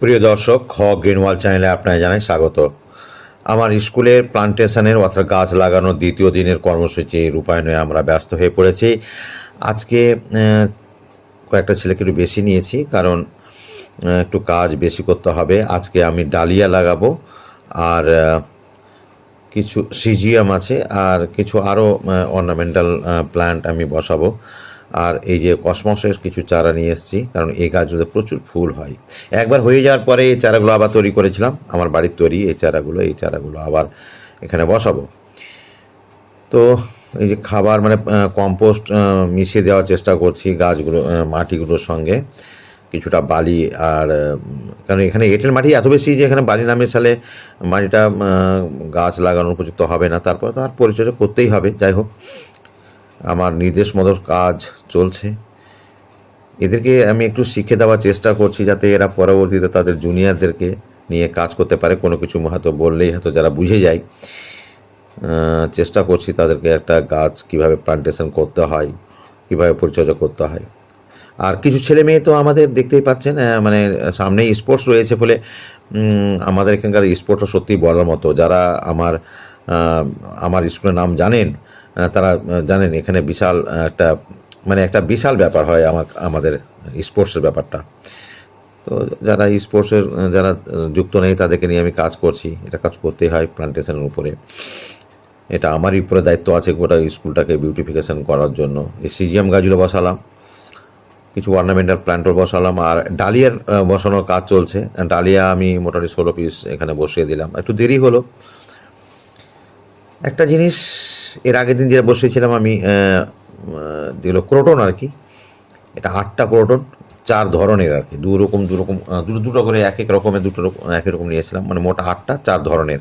প্রিয় দর্শক, খ গ্রিনওয়াল চ্যানেলে আপনাকে জানাই স্বাগত। আমার স্কুলের প্লান্টেশনের অর্থাৎ গাছ লাগানোর দ্বিতীয় দিনের কর্মসূচি রূপায়ণে আমরা ব্যস্ত হয়ে পড়েছি। আজকে কয়েকটা ছেলেকে একটু বেশি নিয়েছি কারণ একটু কাজ বেশি করতে হবে। আজকে আমি ডালিয়া লাগাবো আর কিছু সিজিয়াম আছে আর কিছু আরও অর্নামেন্টাল প্ল্যান্ট আমি বসাবো। আর এই যে কসমসের কিছু চারা নিয়ে এসেছি, কারণ এই গাছগুলোতে প্রচুর ফুল হয়। একবার হয়ে যাওয়ার পরে এই চারাগুলো আবার তৈরি করেছিলাম। আমার বাড়ির তৈরি এই চারাগুলো এই চারাগুলো আবার এখানে বসাবো। তো এই যে খাবার মানে কম্পোস্ট মিশিয়ে দেওয়ার চেষ্টা করছি গাছগুলো মাটিগুলোর সঙ্গে। কিছুটা বালি আর কারণ এখানে এঁটেল মাটি এত বেশি যে এখানে বালি না মেশালে মাটিটা গাছ লাগানোর উপযুক্ত হবে না। তারপর তো আর পরিচর্যা করতেই হবে। যাই হোক আমার নির্দেশ মতো কাজ চলছে। এদেরকে আমি একটু শিখে দেওয়ার চেষ্টা করছি যাতে এরা পরবর্তীতে তাদের জুনিয়রদেরকে নিয়ে কাজ করতে পারে। কোনো কিছু হয়তো বললেই হয়তো যারা বুঝে যায়। চেষ্টা করছি তাদেরকে একটা গাছ কীভাবে প্লান্টেশন করতে হয় কীভাবে পরিচর্যা করতে হয়। আর কিছু ছেলে মেয়ে তো আমাদের দেখতেই পাচ্ছেন মানে সামনেই স্পোর্টস রয়েছে উম, আমাদের এখানকার স্পোর্টসও সত্যি বলার মতো। যারা আমার আমার স্কুলের নাম জানেন তারা জানেন, এখানে বিশাল একটা মানে একটা বিশাল ব্যাপার হয় আমার, আমাদের স্পোর্টসের ব্যাপারটা। তো যারা স্পোর্টসের যারা যুক্ত নেই, তাদেরকে নিয়ে আমি কাজ করছি। এটা কাজ করতেই হয় প্লান্টেশনের উপরে। এটা আমারই উপরে দায়িত্ব আছে গোটা স্কুলটাকে বিউটিফিকেশান করার জন্য। এই সিজিএম গাছগুলো বসালাম, কিছু অর্নামেন্টাল প্ল্যান্টও বসালাম, আর ডালিয়ার বসানোর কাজ চলছে। ডালিয়া আমি মোটামুটি ষোলো পিস এখানে বসিয়ে দিলাম। একটু দেরি হলো। একটা জিনিস এর আগের দিন যেটা বসিয়েছিলাম আমি যেগুলো ক্রোটন আর কি, এটা আটটা ক্রোটন, চার ধরনের আর কি, দু রকম দু রকম দুটো দুটো করে এক এক রকমের, দুটো রকম, এক এক রকম নিয়েছিলাম মানে মোটা আটটা, চার ধরনের।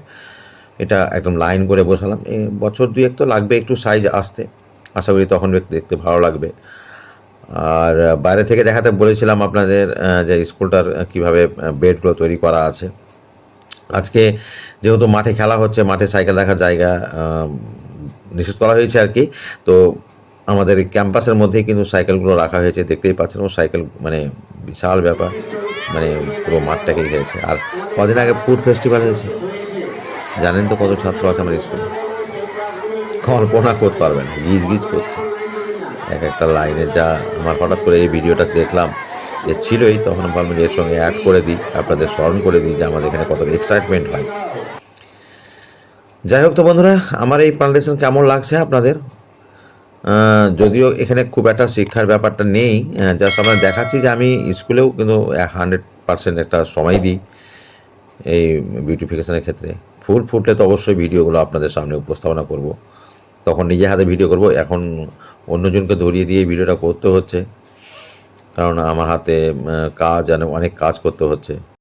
এটা একদম লাইন করে বসালাম বছর দুই এক তো লাগবে একটু সাইজ আসতে, আশা করি তখন দেখতে ভালো লাগবে। আর বাইরে থেকে দেখাতে বলেছিলাম আপনাদের যে স্কুলটার কীভাবে বেডগুলো তৈরি করা আছে। আজকে যেহেতু মাঠে খেলা হচ্ছে, মাঠে সাইকেল রাখার জায়গা নিষেধ করা হয়েছে আর কি। তো আমাদের ক্যাম্পাসের মধ্যেই কিন্তু সাইকেলগুলো রাখা হয়েছে, দেখতেই পাচ্ছেন ও সাইকেল মানে বিশাল ব্যাপার মানে পুরো মাঠটাকে ঘিরেছে আর কদিন আগে ফুড ফেস্টিভ্যাল হয়েছে। জানেন তো কত ছাত্র আছে আমার স্কুলে। কল্পনা করতে পারবেন গিজ গিজ করছে। এক একটা লাইনে যা, আমার হঠাৎ করে এই ভিডিওটা দেখলাম যে ছিলই, তখন ভাবলাম এর সঙ্গে অ্যাড করে দিই, আপনাদের স্মরণ করে দিই যে আমাদের এখানে কত এক্সাইটমেন্ট হয়। যাই হোক তো বন্ধুরা, আমার এই প্লান্টেশন কেমন লাগছে আপনাদের? যদিও এখানে খুব একটা শিক্ষার ব্যাপারটা নেই জাস্ট আমরা দেখাচ্ছি যে আমি স্কুলেও কিন্তু হান্ড্রেড পার্সেন্ট একটা সময় দিই এই বিউটিফিকেশনের ক্ষেত্রে। ফুল ফুটলে তো অবশ্যই ভিডিওগুলো আপনাদের সামনে উপস্থাপনা করব। তখন নিজে হাতে ভিডিও করব, এখন অন্যজনকে ধরিয়ে দিয়ে ভিডিওটা করতে হচ্ছে। কারণ আমার হাতে কাজ, অনেক কাজ করতে হচ্ছে।